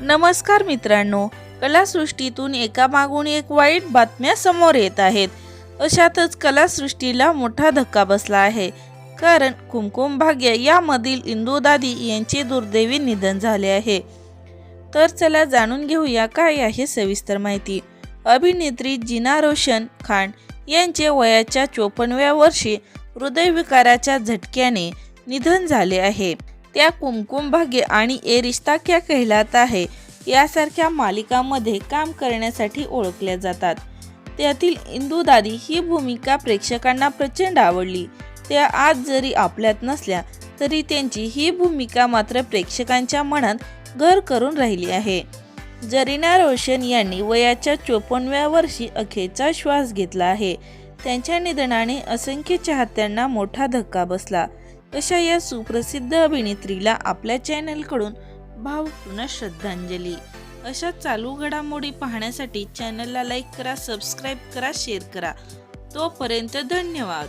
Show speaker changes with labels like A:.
A: नमस्कार मित्रांनो कलासृष्टीतून एका मागून एक वाईट बातम्या समोर येत आहेत. अशातच कलासृष्टीला मोठा धक्का बसला आहे. कारण कुमकुम भाग्य यामधील इंदू यांचे दुर्दैवी निधन झाले आहे. तर चला जाणून घेऊया काय आहे सविस्तर माहिती. अभिनेत्री जिना रोशन खान यांचे वयाच्या चोपन्नव्या वर्षी हृदयविकाराच्या झटक्याने निधन झाले आहे. त्या कुमकुम भाग्य आणि ए रिश्ता क्या कहलाता है यासारख्या मालिकांमध्ये काम करण्यासाठी ओळखल्या जातात. त्यातील इंदू दादी ही भूमिका प्रेक्षकांना प्रचंड आवडली. त्या आज जरी आपल्यात नसल्या तरी त्यांची ही भूमिका मात्र प्रेक्षकांच्या मनात घर करून राहिली आहे. जरीना रोशन यांनी वयाच्या चोपन्नव्या वर्षी अखेरचा श्वास घेतला आहे. त्यांच्या निधनाने असंख्य चाहत्यांना मोठा धक्का बसला. अशा या सुप्रसिद्ध अभिनेत्रीला आपल्या चॅनलकडून भावपूर्ण श्रद्धांजली. अशा चालू घडामोडी पाहण्यासाठी चॅनलला लाईक करा सबस्क्राईब करा शेअर करा. तोपर्यंत धन्यवाद.